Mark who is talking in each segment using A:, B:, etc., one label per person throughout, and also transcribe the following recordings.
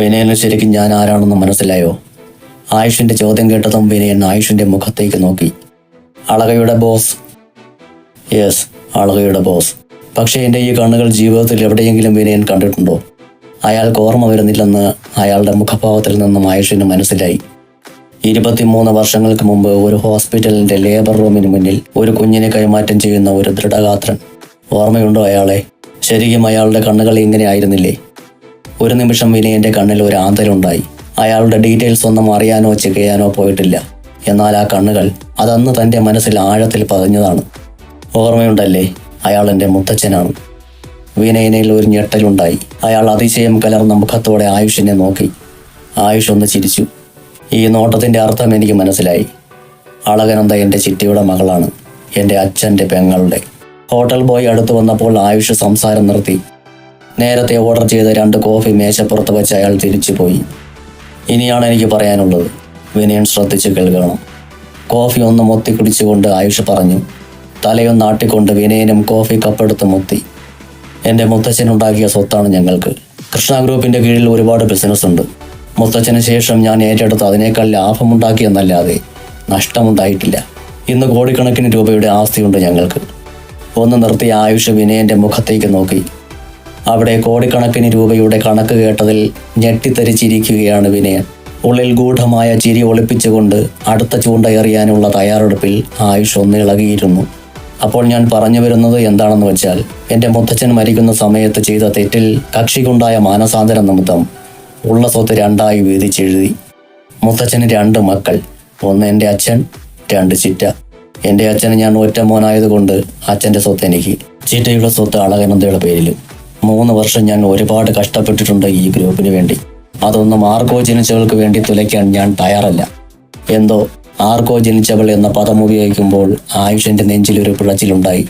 A: വിനയന് ശരിക്കും ഞാൻ ആരാണെന്ന് മനസ്സിലായോ? ആയുഷിന്റെ ചോദ്യം കേട്ടതും വിനയൻ ആയുഷിന്റെ മുഖത്തേക്ക് നോക്കി. അളകയുടെ ബോസ്. യെസ് അളകയുടെ ബോസ്. പക്ഷേ എന്റെ ഈ കണ്ണുകൾ ജീവിതത്തിൽ എവിടെയെങ്കിലും വിനയൻ കണ്ടിട്ടുണ്ടോ? അയാൾക്ക് ഓർമ്മ വരുന്നില്ലെന്ന് അയാളുടെ മുഖഭാവത്തിൽ നിന്നും ആയുഷിന് മനസ്സിലായി. ഇരുപത്തിമൂന്ന് വർഷങ്ങൾക്ക് മുമ്പ് ഒരു ഹോസ്പിറ്റലിന്റെ ലേബർ റൂമിന് മുന്നിൽ ഒരു കുഞ്ഞിനെ കൈമാറ്റം ചെയ്യുന്ന ഒരു ദൃഢഗാത്രൻ ഓർമ്മയുണ്ടോ അയാളെ? ശരിക്കും അയാളുടെ കണ്ണുകൾ ഇങ്ങനെ ആയിരുന്നില്ലേ? ഒരു നിമിഷം വിനയന്റെ കണ്ണിൽ ഒരു ആന്തലുണ്ടായി. അയാളുടെ ഡീറ്റെയിൽസ് ഒന്നും അറിയാനോ ചെയ്യാനോ പോയിട്ടില്ല. എന്നാൽ ആ കണ്ണുകൾ അതന്ന് തന്റെ മനസ്സിൽ ആഴത്തിൽ പതിഞ്ഞതാണ്. ഓർമ്മയുണ്ടല്ലേ? അയാൾ എന്റെ മുത്തച്ഛനാണ്. വിനയനിൽ ഒരു ഞെട്ടലുണ്ടായി. അയാൾ അതിശയം കലർന്ന മുഖത്തോടെ ആയുഷിനെ നോക്കി. ആയുഷ് ഒന്ന് ചിരിച്ചു. ഈ നോട്ടത്തിന്റെ അർത്ഥം എനിക്ക് മനസ്സിലായി. അളകനന്ദ എന്റെ ചിറ്റിയുടെ മകളാണ്. എന്റെ അച്ഛന്റെ പെങ്ങളുടെ. ഹോട്ടൽ ബോയ് അടുത്തു വന്നപ്പോൾ ആയുഷ് സംസാരം നിർത്തി. നേരത്തെ ഓർഡർ ചെയ്ത രണ്ട് കോഫി മേശപ്പുറത്ത് വെച്ച് അയാൾ തിരിച്ചുപോയി. ഇനിയാണ് എനിക്ക് പറയാനുള്ളത്. വിനയൻ ശ്രദ്ധിച്ച് കേൾക്കണം. കോഫി ഒന്ന് മുത്തി കുടിച്ചുകൊണ്ട് ആയുഷ് പറഞ്ഞു തലയൊന്ന് ആട്ടിക്കൊണ്ട് വിനയനും കോഫി കപ്പെടുത്ത് മുത്തി. എന്റെ മുത്തച്ഛൻ ഉണ്ടാക്കിയ സ്വത്താണ് ഞങ്ങൾക്ക്. കൃഷ്ണ ഗ്രൂപ്പിന്റെ കീഴിൽ ഒരുപാട് ബിസിനസ് ഉണ്ട്. മുത്തച്ഛന് ശേഷം ഞാൻ ഏറ്റെടുത്ത് അതിനേക്കാൾ ലാഭമുണ്ടാക്കിയെന്നല്ലാതെ നഷ്ടമുണ്ടായിട്ടില്ല. ഇന്ന് കോടിക്കണക്കിന് രൂപയുടെ ആസ്തിയുണ്ട് ഞങ്ങൾക്ക്. ഒന്ന് നിർത്തിയ ആയുഷ് വിനയന്റെ മുഖത്തേക്ക് നോക്കി. അവിടെ കോടിക്കണക്കിന് രൂപയുടെ കണക്ക് കേട്ടതിൽ ഞെട്ടിത്തരിച്ചിരിക്കുകയാണ് വിനയൻ. ഉള്ളിൽ ഗൂഢമായ ചിരി ഒളിപ്പിച്ചുകൊണ്ട് അടുത്ത ചൂണ്ട എറിയാനുള്ള തയ്യാറെടുപ്പിൽ ആയുഷ് ഒന്നിളകിയിരുന്നു. അപ്പോൾ ഞാൻ പറഞ്ഞു വരുന്നത് എന്താണെന്ന് വെച്ചാൽ എന്റെ മുത്തച്ഛൻ മരിക്കുന്ന സമയത്ത് ചെയ്ത തെറ്റിൽ കക്ഷിക്കുണ്ടായ മാനസാന്തര നിമിത്തം ഉള്ള സ്വത്ത് രണ്ടായി വീതിച്ചെഴുതി. മുത്തച്ഛന് രണ്ട് മക്കൾ ഒന്ന് എന്റെ അച്ഛൻ രണ്ട് ചിറ്റ. എന്റെ അച്ഛന് ഞാൻ ഒറ്റ മോനായതുകൊണ്ട് അച്ഛന്റെ സ്വത്ത് എനിക്ക്. ചിറ്റയുടെ സ്വത്ത് അളകനന്ദയുടെ പേരിലും. മൂന്ന് വർഷം ഞാൻ ഒരുപാട് കഷ്ടപ്പെട്ടിട്ടുണ്ട് ഈ ഗ്രൂപ്പിന് വേണ്ടി. അതൊന്നും ആർക്കോ ജനിച്ചവൾക്ക് വേണ്ടി തുലയ്ക്കാൻ ഞാൻ തയ്യാറല്ല. എന്തോ ആർക്കോ ജനിച്ചവൾ എന്ന പദം ഉപയോഗിക്കുമ്പോൾ ആയുഷിന്റെ നെഞ്ചിലൊരു പിളച്ചിലുണ്ടായി.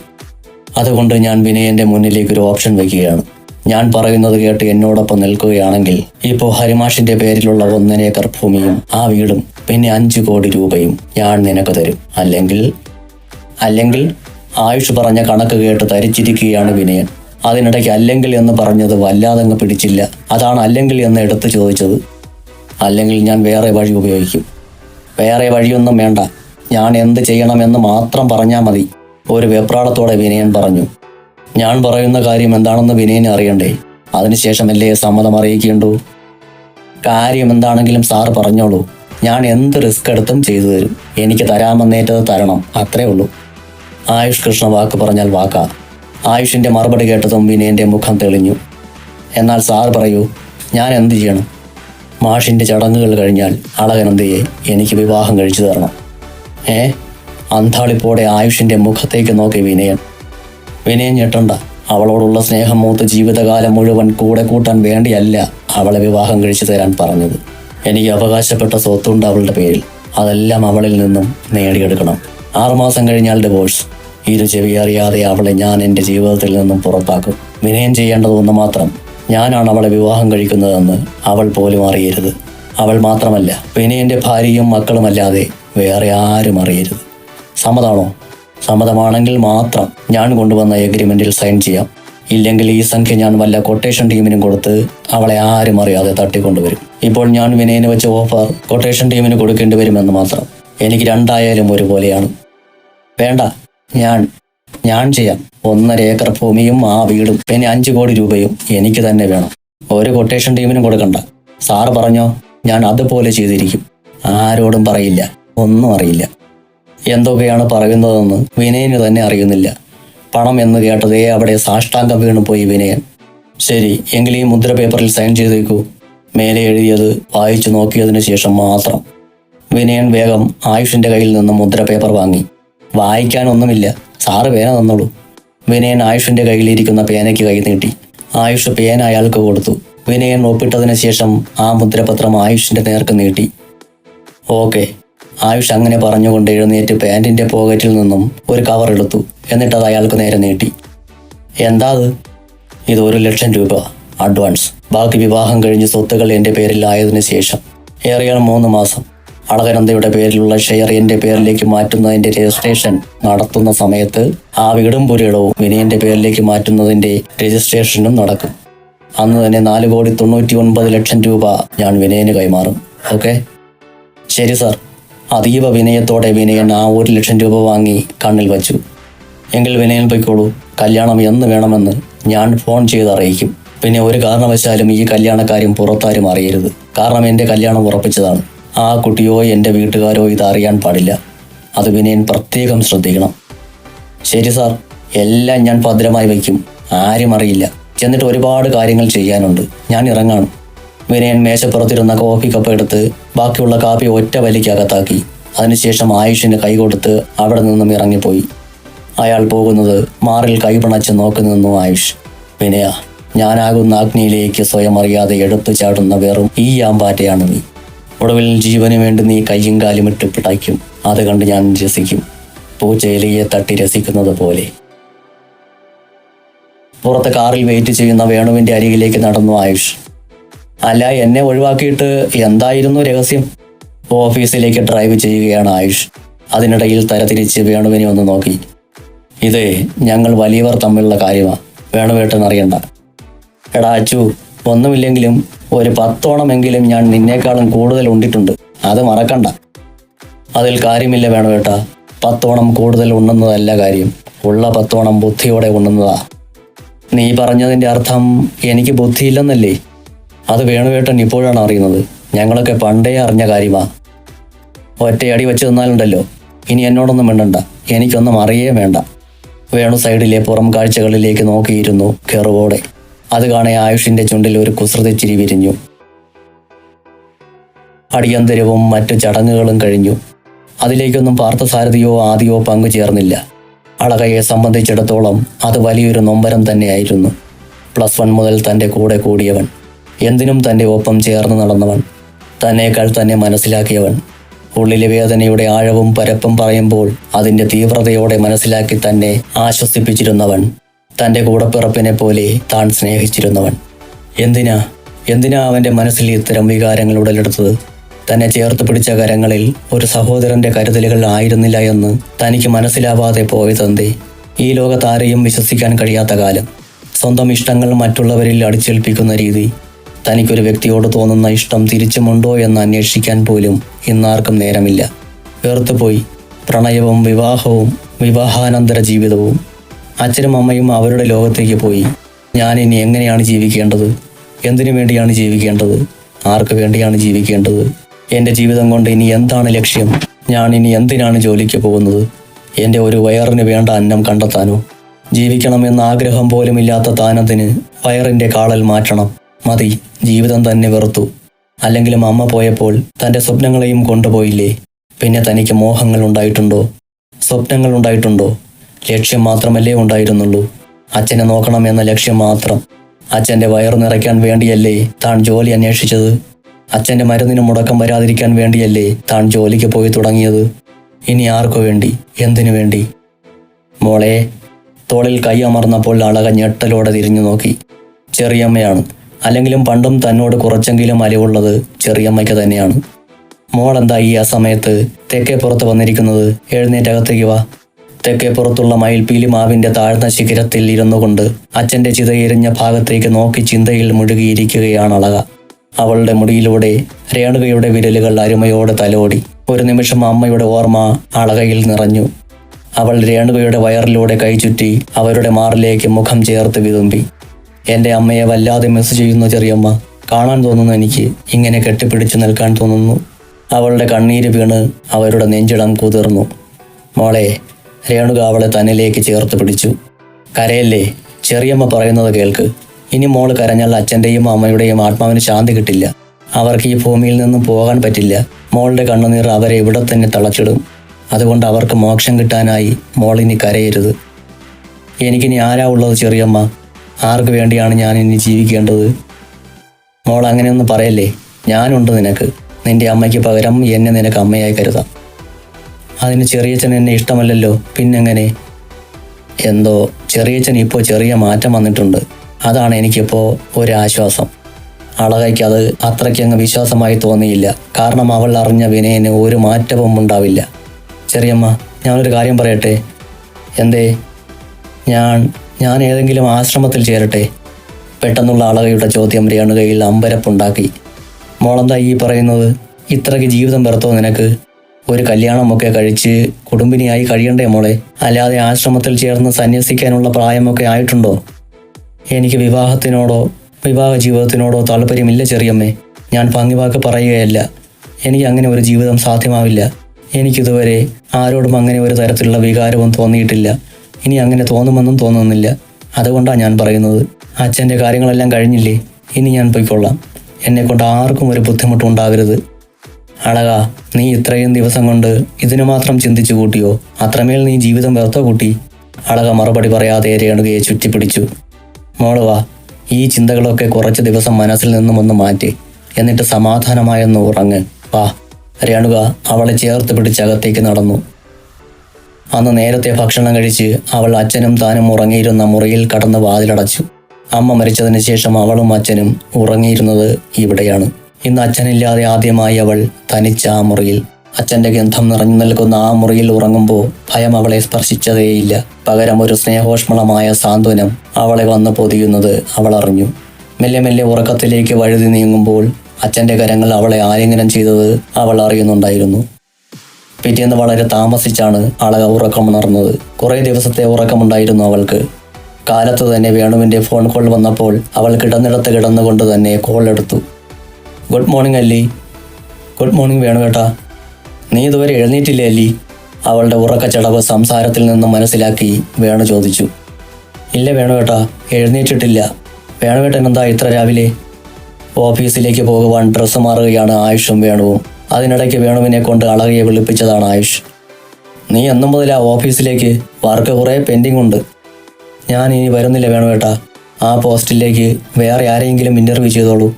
A: അതുകൊണ്ട് ഞാൻ വിനയന്റെ മുന്നിലേക്ക് ഒരു ഓപ്ഷൻ വയ്ക്കുകയാണ്. ഞാൻ പറയുന്നത് കേട്ട് എന്നോടൊപ്പം നിൽക്കുകയാണെങ്കിൽ ഇപ്പോൾ ഹരിമാഷിന്റെ പേരിലുള്ള ഒന്നരേക്കർ ഭൂമിയും ആ വീടും പിന്നെ അഞ്ചു കോടി രൂപയും ഞാൻ നിനക്ക് തരും. അല്ലെങ്കിൽ അല്ലെങ്കിൽ ആയുഷ് പറഞ്ഞ കണക്ക് കേട്ട് തരിച്ചിരിക്കുകയാണ് വിനയൻ. അതിനിടയ്ക്ക് അല്ലെങ്കിൽ എന്ന് പറഞ്ഞത് വല്ലാതങ്ങ് പിടിച്ചില്ല. അതാണ് അല്ലെങ്കിൽ എന്ന് എടുത്തു ചോദിച്ചത്. അല്ലെങ്കിൽ ഞാൻ വേറെ വഴി ഉപയോഗിക്കും. വേറെ വഴിയൊന്നും വേണ്ട. ഞാൻ എന്ത് ചെയ്യണമെന്ന് മാത്രം പറഞ്ഞാൽ മതി. ഒരു വെപ്രാളത്തോടെ വിനയൻ പറഞ്ഞു. ഞാൻ പറയുന്ന കാര്യം എന്താണെന്ന് വിനയന് അറിയണ്ടേ? അതിനുശേഷമല്ലേ സമ്മതം അറിയിക്കേണ്ടു? കാര്യം എന്താണെങ്കിലും സാർ പറഞ്ഞോളൂ. ഞാൻ എന്ത് റിസ്ക് എടുത്തും ചെയ്തു തരും. എനിക്ക് തരാമെന്നേറ്റത് തരണം. അത്രേ ഉള്ളൂ. ആയുഷ് കൃഷ്ണ വാക്ക് പറഞ്ഞാൽ വാക്കാ. ആയുഷിന്റെ മറുപടി കേട്ടതും വിനയന്റെ മുഖം തെളിഞ്ഞു. എന്നാൽ സാർ പറയൂ ഞാൻ എന്ത് ചെയ്യണം? മാഷിന്റെ ചടങ്ങുകൾ കഴിഞ്ഞാൽ അളകനന്ദയെ എനിക്ക് വിവാഹം കഴിച്ചു തരണം. ഏ? അന്താളിപ്പോടെ ആയുഷിന്റെ മുഖത്തേക്ക് നോക്കി വിനയൻ. വിനയൻ ഞെട്ടണ്ട. അവളോടുള്ള സ്നേഹം മൂത്ത് ജീവിതകാലം മുഴുവൻ കൂടെ കൂട്ടാൻ വേണ്ടിയല്ല അവളെ വിവാഹം കഴിച്ചു തരാൻ പറഞ്ഞത്. എനിക്ക് അവകാശപ്പെട്ട സ്വത്തുണ്ട് അവളുടെ പേരിൽ. അതെല്ലാം അവളിൽ നിന്നും നേടിയെടുക്കണം. ആറുമാസം കഴിഞ്ഞാൽ ഡിവോഴ്സ് ഇരു ചെവി അറിയാതെ അവളെ ഞാൻ എന്റെ ജീവിതത്തിൽ നിന്നും പുറത്താക്കും. വിനയം ചെയ്യേണ്ടത് ഒന്ന് മാത്രം ഞാനാണ് അവളെ വിവാഹം കഴിക്കുന്നതെന്ന് അവൾ പോലും അറിയരുത്. അവൾ മാത്രമല്ല വിനയന്റെ ഭാര്യയും മക്കളുമല്ലാതെ വേറെ ആരും അറിയരുത്. സമ്മതമാണോ സമ്മതമാണെങ്കിൽ മാത്രം ഞാൻ കൊണ്ടുവന്ന എഗ്രിമെന്റിൽ സൈൻ ചെയ്യാം. ഇല്ലെങ്കിൽ ഈ സംഖ്യ ഞാൻ വല്ല കൊട്ടേഷൻ ടീമിനും കൊടുത്ത് അവളെ ആരും അറിയാതെ തട്ടിക്കൊണ്ടുവരും. ഇപ്പോൾ ഞാൻ വിനയന് വെച്ച ഓഫർ കൊട്ടേഷൻ ടീമിന് കൊടുക്കേണ്ടി വരുമെന്ന് മാത്രം. എനിക്ക് രണ്ടായാലും ഒരുപോലെയാണ്. വേണ്ട. ഞാൻ ഞാൻ ചെയ്യാം. ഒന്നര ഏക്കർ ഭൂമിയും ആ വീടും പിന്നെ അഞ്ചു കോടി രൂപയും എനിക്ക് തന്നെ വേണം. ഒരു കൊട്ടേഷൻ ടീമിനും കൊടുക്കണ്ട. സാറ് പറഞ്ഞോ ഞാൻ അതുപോലെ ചെയ്തിരിക്കും. ആരോടും പറയില്ല ഒന്നും അറിയില്ല. എന്തൊക്കെയാണ് പറയുന്നതെന്ന് വിനയന് തന്നെ അറിയുന്നില്ല. പണം എന്ന് കേട്ടതേ അവിടെ സാഷ്ടാംഗം വീണു പോയി വിനയൻ. ശരി എങ്കിൽ ഈ മുദ്ര പേപ്പറിൽ സൈൻ ചെയ്തേക്കൂ. മേലെ എഴുതിയത് വായിച്ചു നോക്കിയതിനു ശേഷം മാത്രം. വിനയൻ വേഗം ആയുഷിന്റെ കയ്യിൽ നിന്ന് മുദ്ര പേപ്പർ വാങ്ങി. വായിക്കാനൊന്നുമില്ല. സാറ് പേന തന്നോളൂ. വിനയൻ ആയുഷിന്റെ കയ്യിലിരിക്കുന്ന പേനയ്ക്ക് കൈ നീട്ടി. ആയുഷ് പേന അയാൾക്ക് കൊടുത്തു. വിനയൻ ഒപ്പിട്ടതിന് ശേഷം ആ മുദ്രപത്രം ആയുഷിന്റെ നേർക്ക് നീട്ടി. ഓക്കെ. ആയുഷ് അങ്ങനെ പറഞ്ഞുകൊണ്ട് എഴുന്നേറ്റ് പാൻറിന്റെ പോക്കറ്റിൽ നിന്നും ഒരു കവർ എടുത്തു. എന്നിട്ട് അത് അയാൾക്ക് നേരെ നീട്ടി. എന്താ അത്? ഇത് ഒരു ലക്ഷം രൂപ. അഡ്വാൻസ്. ബാക്കി വിവാഹം കഴിഞ്ഞ് സ്വത്തുകൾ എന്റെ പേരിലായതിനു ശേഷം. ഏറിയാൽ മൂന്ന് മാസം. അളകനന്ദയുടെ പേരിലുള്ള ഷെയർ എന്റെ പേരിലേക്ക് മാറ്റുന്നതിന്റെ രജിസ്ട്രേഷൻ നടത്തുന്ന സമയത്ത് ആ വീടും പുരയിടവും വിനയന്റെ പേരിലേക്ക് മാറ്റുന്നതിന്റെ രജിസ്ട്രേഷനും നടക്കും. അന്ന് തന്നെ നാല് കോടി തൊണ്ണൂറ്റി ഒൻപത് ലക്ഷം രൂപ ഞാൻ വിനയന് കൈമാറും. ഓക്കെ? ശരി സാർ. അതീവ വിനയത്തോടെ വിനയൻ ആ ഒരു ലക്ഷം രൂപ വാങ്ങി കണ്ണിൽ വച്ചു. എങ്കിൽ വിനയൻ പൊയ്ക്കോളൂ. കല്യാണം എന്ന് വേണമെന്ന് ഞാൻ ഫോൺ ചെയ്ത് അറിയിക്കും. പിന്നെ ഒരു കാരണവശാലും ഈ കല്യാണക്കാര്യം പുറത്താരും അറിയരുത്. കാരണം എന്റെ കല്യാണം ഉറപ്പിച്ചതാണ്. ആ കുട്ടിയോ എന്റെ വീട്ടുകാരോ ഇത് അറിയാൻ പാടില്ല. അത് വിനയൻ പ്രത്യേകം ശ്രദ്ധിക്കണം. ശരി സാർ എല്ലാം ഞാൻ ഭദ്രമായി വയ്ക്കും. ആരും അറിയില്ല. എന്നിട്ട് ഒരുപാട് കാര്യങ്ങൾ ചെയ്യാനുണ്ട്. ഞാൻ ഇറങ്ങാണ്. വിനയൻ മേശപ്പുറത്തിരുന്ന കോഫി കപ്പ് എടുത്ത് ബാക്കിയുള്ള കാപ്പി ഒറ്റ വലിക്കകത്താക്കി. അതിനുശേഷം ആയുഷിന് കൈ കൊടുത്ത് അവിടെ നിന്നും ഇറങ്ങിപ്പോയി. അയാൾ പോകുന്നത് മാറിൽ കൈപിണച്ച് നോക്കി നിന്നു ആയുഷ്. വിനയ ഞാനാകുന്ന അഗ്നിയിലേക്ക് സ്വയം അറിയാതെ എടുത്തു ചാടുന്ന വെറും ഈ ആമ്പാറ്റയാണ് നീ ഒടുവിൽ ജീവന് വേണ്ടി നീ കയ്യും കാലും ഇട്ട് പിടയ്ക്കും. അത് കണ്ട് ഞാൻ രസിക്കും. പൂച്ചയിലയെ തട്ടി രസിക്കുന്നത് പോലെ. പുറത്ത് കാറിൽ വെയിറ്റ് ചെയ്യുന്ന വേണുവിന്റെ അരികിലേക്ക് നടന്നു ആയുഷ്. അല്ല എന്നെ ഒഴിവാക്കിയിട്ട് എന്തായിരുന്നു രഹസ്യം? ഓഫീസിലേക്ക് ഡ്രൈവ് ചെയ്യുകയാണ് ആയുഷ്. അതിനിടയിൽ തരതിരിച്ച് വേണുവിനെ ഒന്ന് നോക്കി. ഇത് ഞങ്ങൾ വലിയവർ തമ്മിലുള്ള കാര്യമാണ് വേണുവേട്ടൻ അറിയണ്ട എടാ അച്ചു ഒന്നുമില്ലെങ്കിലും ഒരു പത്തോണമെങ്കിലും ഞാൻ നിന്നേക്കാളും കൂടുതൽ ഉണ്ടിട്ടുണ്ട്. അത് മറക്കണ്ട. അതിൽ കാര്യമില്ല വേണം വേണുവേട്ട. പത്തോണം കൂടുതൽ ഉണ്ണുന്നതല്ല കാര്യം. ഉള്ള പത്തോണം ബുദ്ധിയോടെ ഉണ്ണുന്നതാ. നീ പറഞ്ഞതിന്റെ അർത്ഥം എനിക്ക് ബുദ്ധിയില്ലെന്നല്ലേ? അത് വേണുവേട്ടൻ ഇപ്പോഴാണ് അറിയുന്നത്. ഞങ്ങളൊക്കെ പണ്ടേ അറിഞ്ഞ കാര്യമാ. ഒറ്റയടി വെച്ച് തന്നാലുണ്ടല്ലോ ഇനി എന്നോടൊന്നും മിണ്ടണ്ട. എനിക്കൊന്നും അറിയേ വേണ്ട. വേണു സൈഡിലെ പുറം കാഴ്ചകളിലേക്ക് നോക്കിയിരുന്നു കെറുവോടെ. അത് കാണെ ആയുഷിന്റെ ചുണ്ടിൽ ഒരു കുസൃതിച്ചിരി വിരിഞ്ഞു. അടിയന്തരവും മറ്റു ചടങ്ങുകളും കഴിഞ്ഞു. അതിലേക്കൊന്നും പാർത്ഥസാരഥിയോ ആദിയോ പങ്കുചേർന്നില്ല. അളകയെ സംബന്ധിച്ചിടത്തോളം അത് വലിയൊരു നൊമ്പരം തന്നെയായിരുന്നു. പ്ലസ് വൺ മുതൽ തന്റെ കൂടെ കൂടിയവൻ എന്തിനും തന്റെ ഒപ്പം ചേർന്ന് നടന്നവൻ തന്നേക്കാൾ തന്നെ മനസ്സിലാക്കിയവൻ. ഉള്ളിലെ വേദനയുടെ ആഴവും പരപ്പും പറയുമ്പോൾ അതിന്റെ തീവ്രതയോടെ മനസ്സിലാക്കി തന്നെ ആശ്വസിപ്പിച്ചിരുന്നവൻ. തന്റെ കൂടപ്പിറപ്പിനെ പോലെ താൻ സ്നേഹിച്ചിരുന്നവൻ. എന്തിനാ? എന്തിനാ അവന്റെ മനസ്സിൽ ഇത്തരം വികാരങ്ങൾ ഉടലെടുത്തത്? തന്നെ ചേർത്ത് പിടിച്ച കരങ്ങളിൽ ഒരു സഹോദരന്റെ കരുതലുകൾ ആയിരുന്നില്ല എന്ന് തനിക്ക് മനസ്സിലാവാതെ പോയതെന്തേ ഈ ലോകത്ത് ആരെയും വിശ്വസിക്കാൻ കഴിയാത്ത കാലം. സ്വന്തം ഇഷ്ടങ്ങൾ മറ്റുള്ളവരിൽ അടിച്ചേൽപ്പിക്കുന്ന രീതി. തനിക്കൊരു വ്യക്തിയോട് തോന്നുന്ന ഇഷ്ടം തിരിച്ചുമുണ്ടോ എന്ന് അന്വേഷിക്കാൻ പോലും ഇന്നാർക്കും നേരമില്ല. വേർത്തുപോയി പ്രണയവും വിവാഹവും വിവാഹാനന്തര ജീവിതവും അച്ഛനും അമ്മയും അവരുടെ ലോകത്തേക്ക് പോയി. ഞാൻ ഇനി എങ്ങനെയാണ് ജീവിക്കേണ്ടത്? എന്തിനു വേണ്ടിയാണ് ജീവിക്കേണ്ടത്? ആർക്ക് വേണ്ടിയാണ് ജീവിക്കേണ്ടത്? എന്റെ ജീവിതം കൊണ്ട് ഇനി എന്താണ് ലക്ഷ്യം? ഞാൻ ഇനി എന്തിനാണ് ജോലിക്ക് പോകുന്നത്? എന്റെ ഒരു വയറിന് വേണ്ട അന്നം കണ്ടെത്താനോ? ജീവിക്കണമെന്ന ആഗ്രഹം പോലും ഇല്ലാത്ത താനത്തിന് വയറിന്റെ കാളൽ മാറ്റണം. മതി ജീവിതം തന്നെ വെറുത്തു. അല്ലെങ്കിലും അമ്മ പോയപ്പോൾ തന്റെ സ്വപ്നങ്ങളെയും കൊണ്ടുപോയില്ലേ? പിന്നെ തനിക്ക് മോഹങ്ങൾ ഉണ്ടായിട്ടുണ്ടോ? സ്വപ്നങ്ങൾ ഉണ്ടായിട്ടുണ്ടോ? ലക്ഷ്യം മാത്രമല്ലേ ഉണ്ടായിരുന്നുള്ളൂ. അച്ഛനെ നോക്കണം എന്ന ലക്ഷ്യം മാത്രം. അച്ഛന്റെ വയറു നിറയ്ക്കാൻ വേണ്ടിയല്ലേ താൻ ജോലി അന്വേഷിച്ചത്? അച്ഛന്റെ മരുന്നിന് മുടക്കം വരാതിരിക്കാൻ വേണ്ടിയല്ലേ താൻ ജോലിക്ക് പോയി തുടങ്ങിയത്? ഇനി ആർക്കു വേണ്ടി? എന്തിനു വേണ്ടി? മോളെ തോളിൽ കൈ അമർന്നപ്പോൾ അളക ഞെട്ടലോടെ തിരിഞ്ഞു നോക്കി. ചെറിയമ്മയാണ്. അല്ലെങ്കിലും പണ്ടും തന്നോട് കുറച്ചെങ്കിലും അലിവുള്ളത് ചെറിയമ്മയ്ക്ക് തന്നെയാണ്. മോൾ എന്താ ഈ ആ സമയത്ത് തെക്കേ പുറത്ത് വന്നിരിക്കുന്നത്? എഴുന്നേറ്റകത്തേക്ക് വാ. തെക്കേ പുറത്തുള്ള മയിൽപീലി മാവിന്റെ താഴ്ന്ന ശിഖരത്തിൽ ഇരുന്നു കൊണ്ട് അച്ഛന്റെ ചിതയെരിഞ്ഞ ഭാഗത്തേക്ക് നോക്കി ചിന്തയിൽ മുഴുകിയിരിക്കുകയാണ് അളക. അവളുടെ മുടിയിലൂടെ രേണുകയുടെ വിരലുകൾ അരുമയോടെ തലോടി. ഒരു നിമിഷം അമ്മയുടെ ഓർമ്മ അളകയിൽ നിറഞ്ഞു. അവൾ രേണുകയുടെ വയറിലൂടെ കൈചുറ്റി അവരുടെ മാറിലേക്ക് മുഖം ചേർത്ത് വിതുമ്പി. എന്റെ അമ്മയെ വല്ലാതെ മിസ് ചെയ്യുന്നു ചെറിയമ്മ. കാണാൻ തോന്നുന്നു എനിക്ക്. ഇങ്ങനെ കെട്ടിപ്പിടിച്ചു നിൽക്കാൻ തോന്നുന്നു. അവളുടെ കണ്ണീര് വീണ് അവരുടെ നെഞ്ചിടം കുതിർന്നു. മോളെ രേണുക അവളെ തന്നിലേക്ക് ചേർത്ത് പിടിച്ചു. കരയല്ലേ? ചെറിയമ്മ പറയുന്നത് കേൾക്ക്. ഇനി മോൾ കരഞ്ഞാൽ അച്ഛന്റെയും അമ്മയുടെയും ആത്മാവിന് ശാന്തി കിട്ടില്ല. അവർക്ക് ഈ ഭൂമിയിൽ നിന്നും പോകാൻ പറ്റില്ല. മോളുടെ കണ്ണുനീർ അവരെ ഇവിടെ തന്നെ തളച്ചിടും. അതുകൊണ്ട് അവർക്ക് മോക്ഷം കിട്ടാനായി മോളിനി കരയരുത്. എനിക്കിനി ആരാ ഉള്ളത് ചെറിയമ്മ? ആർക്ക് വേണ്ടിയാണ് ഞാൻ ഇനി ജീവിക്കേണ്ടത്? മോൾ അങ്ങനെയൊന്നും പറയല്ലേ? ഞാനുണ്ട് നിനക്ക്. നിന്റെ അമ്മയ്ക്ക് പകരം എന്നെ നിനക്ക് അമ്മയായി കരുതാം. അതിന് ചെറിയച്ഛൻ എന്നെ ഇഷ്ടമല്ലല്ലോ പിന്നെങ്ങനെ? എന്തോ ചെറിയച്ഛൻ ഇപ്പോൾ ചെറിയ മാറ്റം വന്നിട്ടുണ്ട്. അതാണ് എനിക്കിപ്പോൾ ഒരാശ്വാസം. അളകയ്ക്ക് അത് അത്രയ്ക്കങ്ങ് വിശ്വാസമായി തോന്നിയില്ല. കാരണം അവൾ അറിഞ്ഞ വിനയന് ഒരു മാറ്റവും ഉണ്ടാവില്ല. ചെറിയമ്മ ഞാനൊരു കാര്യം പറയട്ടെ? എന്തേ? ഞാൻ ഞാൻ ഏതെങ്കിലും ആശ്രമത്തിൽ ചേരട്ടെ? പെട്ടെന്നുള്ള അളകയുടെ ചോദ്യം രേണുകയിൽ അമ്പരപ്പുണ്ടാക്കി. മോളെന്താ ഈ പറയുന്നത്? ഇത്രയ്ക്ക് ജീവിതം വെറുത്തോ നിനക്ക്? ഒരു കല്യാണമൊക്കെ കഴിച്ച് കുടുംബിനിയായി കഴിയണ്ടേ മോളെ? അല്ലാതെ ആശ്രമത്തിൽ ചേർന്ന് സന്യസിക്കാനുള്ള പ്രായമൊക്കെ ആയിട്ടുണ്ടോ? എനിക്ക് വിവാഹത്തിനോടോ വിവാഹ ജീവിതത്തിനോടോ താല്പര്യമില്ല ചെറിയമ്മേ. ഞാൻ ഭംഗിവാക്ക് പറയുകയല്ല. എനിക്ക് അങ്ങനെ ഒരു ജീവിതം സാധ്യമാവില്ല. എനിക്കിതുവരെ ആരോടും അങ്ങനെ ഒരു തരത്തിലുള്ള വികാരവും തോന്നിയിട്ടില്ല. ഇനി അങ്ങനെ തോന്നുമെന്നും തോന്നുന്നില്ല. അതുകൊണ്ടാണ് ഞാൻ പറയുന്നത്. അച്ഛന്റെ കാര്യങ്ങളെല്ലാം കഴിഞ്ഞില്ലേ? ഇനി ഞാൻ പോയിക്കൊള്ളാം. എന്നെക്കൊണ്ട് ആർക്കും ഒരു ബുദ്ധിമുട്ടുണ്ടാകരുത്. അളക നീ ഇത്രയും ദിവസം കൊണ്ട് ഇതിനു മാത്രം ചിന്തിച്ചു കൂട്ടിയോ? അത്രമേൽ നീ ജീവിതം വെറുത്തോ കൂട്ടി? അളക മറുപടി പറയാതെ രേണുകയെ ചുറ്റിപ്പിടിച്ചു. മോളുവാ ഈ ചിന്തകളൊക്കെ കുറച്ച് ദിവസം മനസ്സിൽ നിന്നും ഒന്ന് മാറ്റി. എന്നിട്ട് സമാധാനമായൊന്ന് ഉറങ്ങ്. വാ രേണുക അവളെ ചേർത്ത് പിടിച്ച് അകത്തേക്ക് നടന്നു. അന്ന് നേരത്തെ ഭക്ഷണം കഴിച്ച് അവൾ അച്ഛനും താനും ഉറങ്ങിയിരുന്ന മുറിയിൽ കടന്ന് വാതിലടച്ചു. അമ്മ മരിച്ചതിന് ശേഷം അവളും അച്ഛനും ഉറങ്ങിയിരുന്നത് ഇവിടെയാണ്. ഇന്ന് അച്ഛനില്ലാതെ ആദ്യമായി അവൾ തനിച്ച ആ മുറിയിൽ. അച്ഛന്റെ ഗന്ധം നിറഞ്ഞു നൽകുന്ന ആ മുറിയിൽ ഉറങ്ങുമ്പോൾ ഭയം അവളെ സ്പർശിച്ചതേയില്ല. പകരം ഒരു സ്നേഹോഷ്മളമായ സാന്ത്വനം അവളെ വന്ന് പൊതിയുന്നത് അവൾ അറിഞ്ഞു. മെല്ലെ മെല്ലെ ഉറക്കത്തിലേക്ക് വഴുതി നീങ്ങുമ്പോൾ അച്ഛന്റെ കരങ്ങൾ അവളെ ആലിംഗനം ചെയ്തത് അവൾ അറിയുന്നുണ്ടായിരുന്നു. പിറ്റേന്ന് വളരെ താമസിച്ചാണ് അളക ഉറക്കമുണർന്നത് കുറേ ദിവസത്തെ ഉറക്കമുണ്ടായിരുന്നു അവൾക്ക്. കാലത്ത് തന്നെ വേണുവിന്റെ ഫോൺ കോൾ വന്നപ്പോൾ അവൾ കിടന്നിടത്ത് കിടന്നുകൊണ്ട് തന്നെ കോൾ എടുത്തു. Good morning Alli. Good morning Venu കേട്ടാ നീ ഇതുവരെ എഴുന്നേറ്റില്ലേ അല്ലി? അവളുടെ ഉറക്ക ചടവ് സംസാരത്തിൽ നിന്ന് മനസ്സിലാക്കി വേണു ചോദിച്ചു. ഇല്ല വേണു കേട്ടാ എഴുന്നേറ്റിട്ടില്ല. വേണുവേട്ടൻ എന്താ ഇത്ര രാവിലെ? ഓഫീസിലേക്ക് പോകുവാൻ ഡ്രസ്സ് മാറുകയാണ് ആയുഷും വേണുവും. അതിനിടയ്ക്ക് വേണുവിനെ കൊണ്ട് അളകയെ വിളിപ്പിച്ചതാണ് ആയുഷ്. നീ എന്നു മുതലാ ഓഫീസിലേക്ക്. വർക്ക് കുറേ പെൻഡിങ് ഉണ്ട്. ഞാൻ ഇനി വരുന്നില്ല വേണുവേട്ടാ. ആ പോസ്റ്റിലേക്ക് വേറെ ആരെങ്കിലും ഇന്റർവ്യൂ ചെയ്തോളൂ.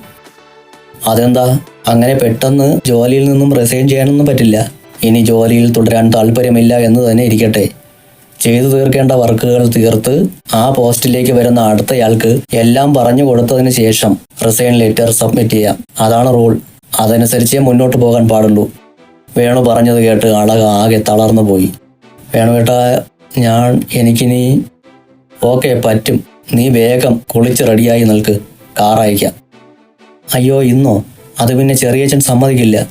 A: അതെന്താ? അങ്ങനെ പെട്ടെന്ന് ജോലിയിൽ നിന്നും റിസൈൻ ചെയ്യാനൊന്നും പറ്റില്ല. ഇനി ജോലിയിൽ തുടരാൻ താല്പര്യമില്ല എന്ന് തന്നെ ഇരിക്കട്ടെ. ചെയ്തു തീർക്കേണ്ട വർക്കുകൾ തീർത്ത് ആ പോസ്റ്റിലേക്ക് വരുന്ന അടുത്തയാൾക്ക് എല്ലാം പറഞ്ഞു കൊടുത്തതിന് ശേഷം റിസൈൻ ലെറ്റർ സബ്മിറ്റ് ചെയ്യാം. അതാണ് റൂൾ അതനുസരിച്ചേ മുന്നോട്ട് പോകാൻ പാടുള്ളൂ. വേണു പറഞ്ഞത് കേട്ട് അളക ആകെ തളർന്നു പോയി. വേണു കേട്ടാ ഞാൻ എനിക്കിനി ഓക്കെ പറ്റും. നീ വേഗം കുളിച്ച് റെഡിയായി നിൽക്ക്. കാർ അയക്കാം. അയ്യോ ഇന്നോ? അത് പിന്നെ ചെറിയച്ഛൻ സമ്മതിക്കില്ല.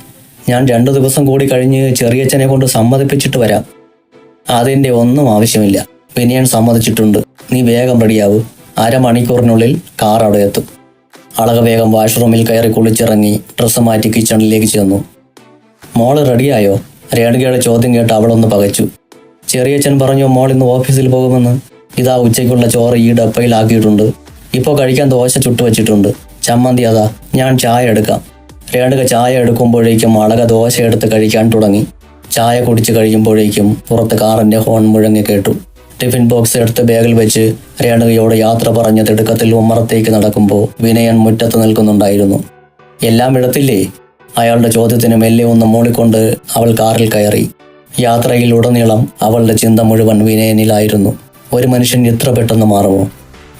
A: ഞാൻ രണ്ടു ദിവസം കൂടി കഴിഞ്ഞ് ചെറിയച്ഛനെ കൊണ്ട് സമ്മതിപ്പിച്ചിട്ട് വരാം. അതിന്റെ ഒന്നും ആവശ്യമില്ല. വിനയൻ സമ്മതിച്ചിട്ടുണ്ട്. നീ വേഗം റെഡിയാവൂ. അരമണിക്കൂറിനുള്ളിൽ കാർ അവിടെ എത്തും. അളക വേഗം വാഷ്റൂമിൽ കയറി കുളിച്ചിറങ്ങി ഡ്രസ്സ് മാറ്റി കിച്ചണിലേക്ക് ചെന്നു. മോൾ റെഡിയായോ? രേണുകയുടെ ചോദ്യം കേട്ട് അവളൊന്ന് പകച്ചു. ചെറിയച്ഛൻ പറഞ്ഞു മോൾ ഇന്ന് ഓഫീസിൽ പോകുമെന്ന്. ഇതാ ഉച്ചയ്ക്കുള്ള ചോറ് ഈ ഡപ്പയിലാക്കിയിട്ടുണ്ട്. ഇപ്പോൾ കഴിക്കാൻ ദോശ ചുട്ടു വച്ചിട്ടുണ്ട് ചമ്മന്തി അതാ. ഞാൻ ചായ എടുക്കാം. രേണുക ചായ എടുക്കുമ്പോഴേക്കും അളക ദോശ എടുത്ത് കഴിക്കാൻ തുടങ്ങി. ചായ കുടിച്ചു കഴിയുമ്പോഴേക്കും പുറത്ത് കാറിന്റെ ഹോൺ മുഴങ്ങി കേട്ടു. ടിഫിൻ ബോക്സ് എടുത്ത് ബാഗിൽ വെച്ച് രേണുകയോട് യാത്ര പറഞ്ഞ തിടുക്കത്തിൽ ഉമ്മറത്തേക്ക് നടക്കുമ്പോൾ വിനയൻ മുറ്റത്ത് നിൽക്കുന്നുണ്ടായിരുന്നു. എല്ലാം എടുത്തില്ലേ അയാളുടെ ചോദ്യത്തിന് മെല്ലെ ഒന്ന് മൂളിക്കൊണ്ട് അവൾ കാറിൽ കയറി. യാത്രയിൽ ഉടനീളം അവളുടെ ചിന്ത മുഴുവൻ വിനയനിലായിരുന്നു. ഒരു മനുഷ്യൻ ഇത്ര പെട്ടെന്ന് മാറുമോ?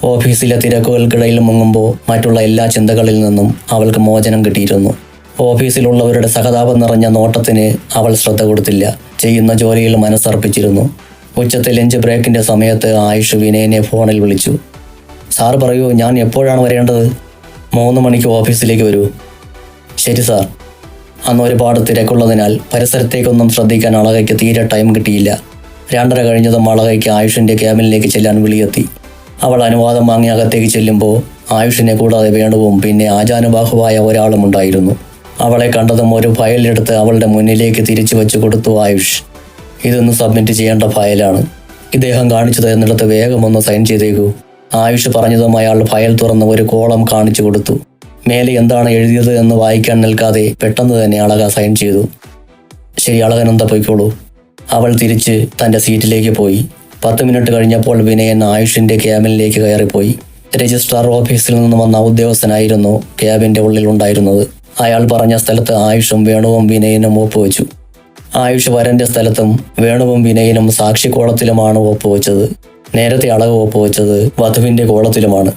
A: ഓഫീസിലെ തിരക്കുകൾക്കിടയിൽ മുങ്ങുമ്പോൾ മറ്റുള്ള എല്ലാ ചിന്തകളിൽ നിന്നും അവൾക്ക് മോചനം കിട്ടിയിരുന്നു. ഓഫീസിലുള്ളവരുടെ സഹതാപം നിറഞ്ഞ നോട്ടത്തിന് അവൾ ശ്രദ്ധ കൊടുത്തില്ല. ചെയ്യുന്ന ജോലിയിൽ മനസ്സർപ്പിച്ചിരുന്നു. ഉച്ചത്തെ ലഞ്ച് ബ്രേക്കിന്റെ സമയത്ത് ആയുഷ് വിനയനെ ഫോണിൽ വിളിച്ചു. സാർ പറയൂ ഞാൻ എപ്പോഴാണ് വരേണ്ടത്? മൂന്ന് മണിക്ക് ഓഫീസിലേക്ക് വരൂ. ശരി സാർ. അന്ന് ഒരുപാട് തിരക്കുള്ളതിനാൽ പരിസരത്തേക്കൊന്നും ശ്രദ്ധിക്കാൻ അളകയ്ക്ക് തീരെ ടൈം കിട്ടിയില്ല. രണ്ടര കഴിഞ്ഞതും അളകയ്ക്ക് ആയുഷിന്റെ ക്യാബിനിലേക്ക് ചെല്ലാൻ വിളിയെത്തി. അവൾ അനുവാദം വാങ്ങി അകത്തേക്ക് ചെല്ലുമ്പോൾ ആയുഷിനെ കൂടാതെ വേണുവും പിന്നെ ആചാനുബാഹുവായ ഒരാളും ഉണ്ടായിരുന്നു. അവളെ കണ്ടതും ഒരു ഫയലെടുത്ത് അവളുടെ മുന്നിലേക്ക് തിരിച്ചു വെച്ച് കൊടുത്തു ആയുഷ്. ഇതൊന്ന് സബ്മിറ്റ് ചെയ്യേണ്ട ഫയലാണ്. ഇദ്ദേഹം കാണിച്ചു തരുന്നിടത്ത് വേഗം ഒന്ന് സൈൻ ചെയ്തേക്കൂ. ആയുഷ് പറഞ്ഞതും അയാൾ ഫയൽ തുറന്ന് ഒരു കോളം കാണിച്ചു കൊടുത്തു. മേലെ എന്താണ് എഴുതിയത് എന്ന് വായിക്കാൻ നിൽക്കാതെ പെട്ടെന്ന് തന്നെ അളക സൈൻ ചെയ്തു. ശരി അളകനന്ത പോയിക്കോളൂ. അവൾ തിരിച്ച് തന്റെ സീറ്റിലേക്ക് പോയി. പത്ത് മിനിറ്റ് കഴിഞ്ഞപ്പോൾ വിനയൻ ആയുഷിന്റെ ക്യാബിനിലേക്ക് കയറിപ്പോയി. രജിസ്ട്രാർ ഓഫീസിൽ നിന്ന് വന്ന ഉദ്യോഗസ്ഥനായിരുന്നു ക്യാബിന്റെ ഉള്ളിൽ ഉണ്ടായിരുന്നത്. അയാൾ പറഞ്ഞ സ്ഥലത്ത് ആയുഷും വേണുവും വിനയനും ഒപ്പുവെച്ചു. ആയുഷ് വരന്റെ സ്ഥലത്തും വേണുവും വിനയനും സാക്ഷി കോളത്തിലുമാണ് ഒപ്പുവെച്ചത്. നേരത്തെ അളക ഒപ്പുവെച്ചത് വധുവിന്റെ കോളത്തിലുമാണ്.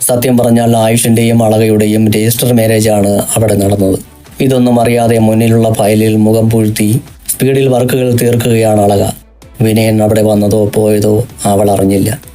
A: സത്യം പറഞ്ഞാൽ ആയുഷിന്റെയും അളകയുടെയും രജിസ്റ്റർ മാരേജ് ആണ് അവിടെ നടന്നത്. ഇതൊന്നും അറിയാതെ മുന്നിലുള്ള ഫയലിൽ മുഖം പൂഴ്ത്തി സ്പീഡിൽ വർക്കുകൾ തീർക്കുകയാണ് അളക. വിനയൻ അവിടെ വന്നതോ പോയതോ അവൾ അറിഞ്ഞില്ല